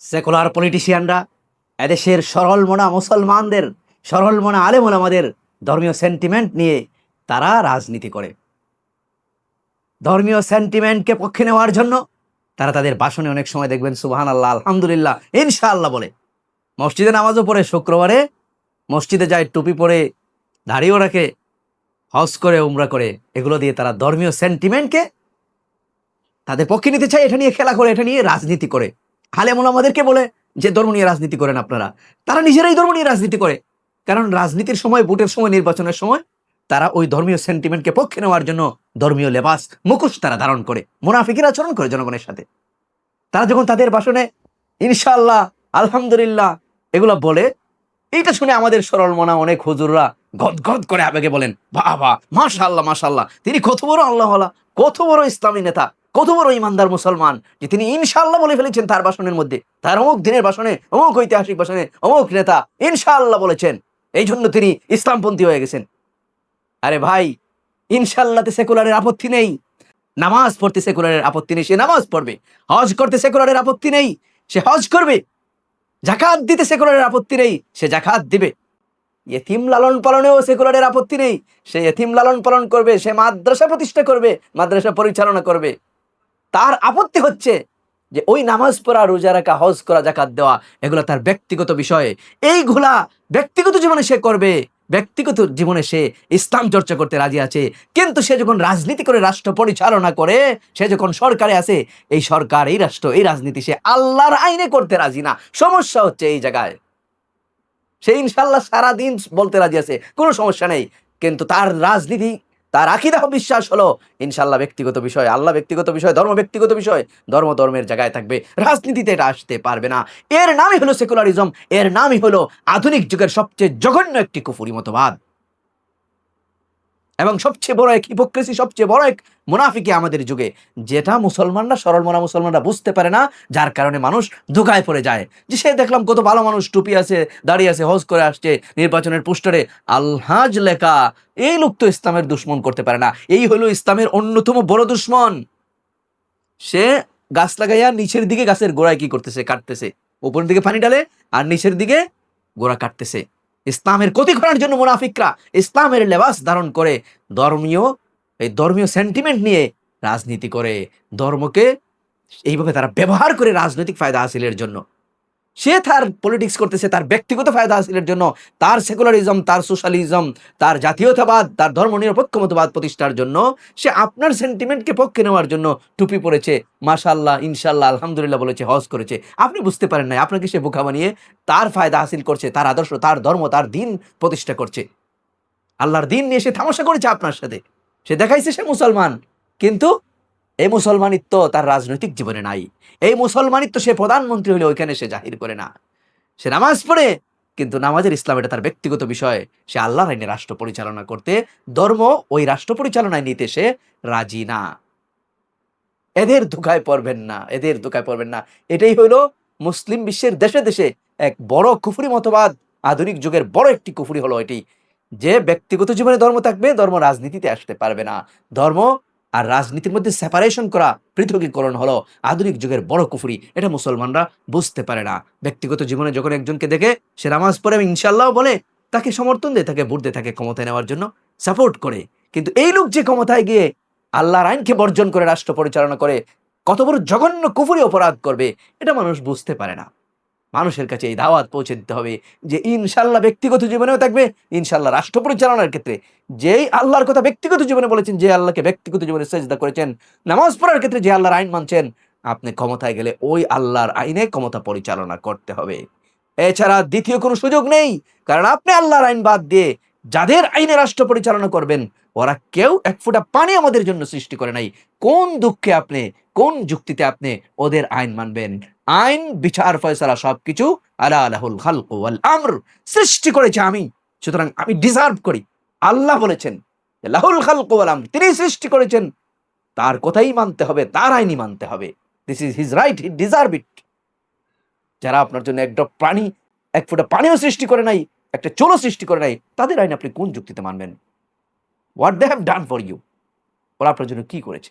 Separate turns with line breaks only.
Secular পলিটিশিয়ানরা এদেশের সরল মনা মুসলমানদের, সরল মনা আলেম আমাদের ধর্মীয় সেন্টিমেন্ট নিয়ে তারা রাজনীতি করে। ধর্মীয় সেন্টিমেন্টকে পক্ষে নেওয়ার জন্য তারা তাদের ভাষণে অনেক সময় দেখবেন সুবাহান আল্লাহ আলহামদুলিল্লাহ, ইনশাআল্লাহ বলে। মসজিদে নামাজও পড়ে শুক্রবারে, মসজিদে যায় টুপি পরে দাঁড়িয়েও রাখে, হজ করে, উমরা করে, এগুলো দিয়ে তারা ধর্মীয় সেন্টিমেন্টকে তাদের পক্ষে নিতে চায়, এটা নিয়ে খেলা করে, এটা নিয়ে রাজনীতি করে। আলেমন আমাদেরকে বলে যে, ধর্ম নিয়ে রাজনীতি করেন আপনারা। তারা নিজেরাই ধর্ম নিয়ে রাজনীতি করে। কারণ রাজনীতির সময়, ভোটের সময়, নির্বাচনের সময় তারা ওই ধর্মীয় সেন্টিমেন্টকে পক্ষে নেওয়ার জন্য ধর্মীয় লেবাস, মুখোশ তারা ধারণ করে, মুনাফিকের আচরণ করে জনগণের সাথে। তারা যখন তাদের ভাষণে, ইনশাআল্লাহ, আলহামদুলিল্লাহ, এগুলো বলে, এইটা শুনে আমাদের সরল মনা অনেক হুজুররা গদ গদ করে আবেগে বলেন বাবা মাশাল্লাহ মাশাল্লাহ তিনি কত বড় আল্লাহ কত বড় ইসলামী নেতা। কত বড় ইমানদার মুসলমান যে তিনি ইনশাআল্লাহ বলে ফেলেছেন তার ভাষণের মধ্যে। তার অমুক দিনের ভাষণে, অমুক ঐতিহাসিক ভাষণে, অমুক নেতা ইনশাআল্লাহ বলেছেন। এই জন্য তিনি ইসলামপন্থী হয়ে গেছেন। আরে ভাই ইনশাল্লাহতে সেকুলারের আপত্তি নেই। নামাজ পড়তে সেকুলারের আপত্তি নেই, সে নামাজ পড়বে। হজ করতে সেকুলারের আপত্তি নেই, সে হজ করবে। জাকাত দিতে সেকুলারের আপত্তি নেই, সে জাকাত দিবে। এতিম লালন পালনেও সেকুলারের আপত্তি নেই, সে এথিম লালন পালন করবে, সে মাদ্রাসা প্রতিষ্ঠা করবে, মাদ্রাসা পরিচালনা করবে। তার আপত্তি হচ্ছে যে ওই নামাজ পড়া, রোজা রাখা, হজ করা জাকাত দেওয়া, এগুলো তার ব্যক্তিগত বিষয়ে। এইগুলা ব্যক্তিগত জীবনে সে করবে, ব্যক্তিগত জীবনে সে ইসলাম চর্চা করতে রাজি আছে, কিন্তু সে যখন রাজনীতি করে, রাষ্ট্র পরিচালনা করে, সে যখন সরকারে আছে, এই সরকার, এই রাষ্ট্র, এই রাজনীতি সে আল্লাহর আইনে করতে রাজি না। সমস্যা হচ্ছে এই জায়গায়। সে ইনশাল্লাহ সারাদিন বলতে রাজি আছে, কোনো সমস্যা নেই। কিন্তু তার রাজনীতি তার আকিদাহ বিশ্বাস হলো ইনশাল্লাহ ব্যক্তিগত বিষয়, আল্লাহ ব্যক্তিগত বিষয়, ধর্ম ব্যক্তিগত বিষয়, ধর্ম ধর্মের জায়গায় থাকবে, রাজনীতিতে এটা আসতে পারবে না। এর নামই হলো সেকুলারিজম এর নামই হলো আধুনিক যুগের সবচেয়ে জঘন্য একটি কুফুরি মতবাদ। এবং সবচেয়ে বড় এক হিপোক্রেসি সবচেয়ে বড় এক মুনাফিকে আমাদের যুগে, যেটা মুসলমানরা, সরল মনা মুসলমানরা বুঝতে পারে না, যার কারণে মানুষ ধোকায় পড়ে যায়। যে সে দেখলাম কত ভালো মানুষ টুপি আছে দাঁড়িয়ে আছে, হজ করে আসছে, নির্বাচনের পোস্টারে আলহাজ লেখা, এই লোক তো ইসলামের দুশ্মন করতে পারে না। এই হলো ইসলামের অন্যতম বড় দুশ্মন। সে গাছ লাগাইয়া নিচের দিকে গাছের গোড়ায় কি করতেছে, কাটতেছে। উপরের দিকে পানি ডালে আর নিচের দিকে গোড়া কাটতেছে। ইসলামের ক্ষতি করার জন্য মুনাফিকরা ইসলামের লেবাস ধারণ করে ধর্মীয়, এই ধর্মীয় সেন্টিমেন্ট নিয়ে রাজনীতি করে। ধর্মকে এইভাবে তারা ব্যবহার করে রাজনৈতিক ফায়দা হাসিলের জন্য। সে তার পলিটিক্স করতেছে, তার ব্যক্তিগত ফায়দা হাসিলের জন্য, তার সেকুলারিজম তার সোশ্যালিজম তার জাতীয়তাবাদ, তার ধর্মনিরপেক্ষ মতবাদ প্রতিষ্ঠার জন্য সে আপনার সেন্টিমেন্টকে পক্ষে নেওয়ার জন্য টুপি পরেছে মাশাল্লাহ ইনশাল্লাহ আলহামদুলিল্লাহ বলেছে, হজ করেছে। আপনি বুঝতে পারেন না আপনাকে সে বোকা বানিয়ে তার ফায়দা হাসিল করছে, তার আদর্শ, তার ধর্ম, তার দিন প্রতিষ্ঠা করছে। আল্লাহর দিন নিয়ে সে তামাশা করেছে আপনার সাথে। সে দেখাইছে সে মুসলমান, কিন্তু এই মুসলমানিত্ব তার রাজনৈতিক জীবনে নাই। এই মুসলমানিত্ব সে প্রধানমন্ত্রী হলে ওইখানে সে জাহির করে না। সে নামাজ পড়ে, কিন্তু নামাজের ইসলাম এটা তার ব্যক্তিগত বিষয়। সে আল্লাহর আইনে রাষ্ট্র পরিচালনা করতে, ধর্ম ওই রাষ্ট্র পরিচালনায় নিতে সে রাজি না। এদের ধোকায় পড়বেন না, এদের ধোকায় পড়বেন না। এটাই হইল মুসলিম বিশ্বের দেশে দেশে এক বড় কুফুরি মতবাদ। আধুনিক যুগের বড় একটি কুফুরি হলো এটি। যে ব্যক্তিগত জীবনে ধর্ম থাকবে, ধর্ম রাজনীতিতে আসতে পারবে না। ধর্ম আর রাজনীতির মধ্যে সেপারেশন করা পৃথকীকরণ হলো আধুনিক যুগের বড় কুফুরি। এটা মুসলমানরা বুঝতে পারে না। ব্যক্তিগত জীবনে যখন একজনকে দেখে সে নামাজ পড়ে ইনশাল্লাহ বলে, তাকে সমর্থন দেয়, তাকে ভোট দেয়, তাকে ক্ষমতায় নেওয়ার জন্য সাপোর্ট করে। কিন্তু এই লোক যে ক্ষমতায় গিয়ে আল্লাহর আইনকে বর্জন করে, রাষ্ট্র পরিচালনা করে, কত বড় জঘন্য কুফুরি অপরাধ করবে, এটা মানুষ বুঝতে পারে না। মানুষের কাছে এই দাওয়াত পৌঁছে দিতে হবে যে ইনশাল্লাহ ব্যক্তিগত জীবনেও থাকবে, ইনশাল্লাহ রাষ্ট্র পরিচালনার ক্ষেত্রে। যেই আল্লাহর কথা ব্যক্তিগত জীবনে বলেছেন, যে আল্লাহকে ব্যক্তিগত জীবনে সেজদা করেছেন, নামাজ পড়ার ক্ষেত্রে যে আল্লাহর আইন মানছেন, আপনি ক্ষমতায় গেলে ওই আল্লাহর আইনে ক্ষমতা পরিচালনা করতে হবে। এছাড়া দ্বিতীয় কোনো সুযোগ নেই, কারণ আপনি আল্লাহর আইন বাদ দিয়ে যাদের আইনে রাষ্ট্র পরিচালনা করবেন ওরা কেউ এক ফোঁটা পানি আমাদের জন্য সৃষ্টি করে নাই। কোন দুঃখে আপনি, কোন যুক্তিতে আপনি ওদের আইন মানবেন? আইন, বিচার, ফয়সালা সবকিছু আলা আলাহুল খালকু ওয়াল আমর সৃষ্টি করেছে আমি। সুতরাং আমি ডিজার্ভ করি। আল্লাহ বলেছেন লাহুল খালকু ওয়াল আমর, তিনি সৃষ্টি করেছেন। তার কথাই মানতে হবে, তার আইনই মানতে হবে। This is his right he deserve it যারা আপনার জন্য এক ড্রপ পানি, এক ফোঁটা পানিও সৃষ্টি করে নাই, একটা চলো সৃষ্টি করে নাই, তাদের আইন আপনি কোন যুক্তিতে মানবেন? What they have done for you ওরা আপনার জন্য কী করেছে?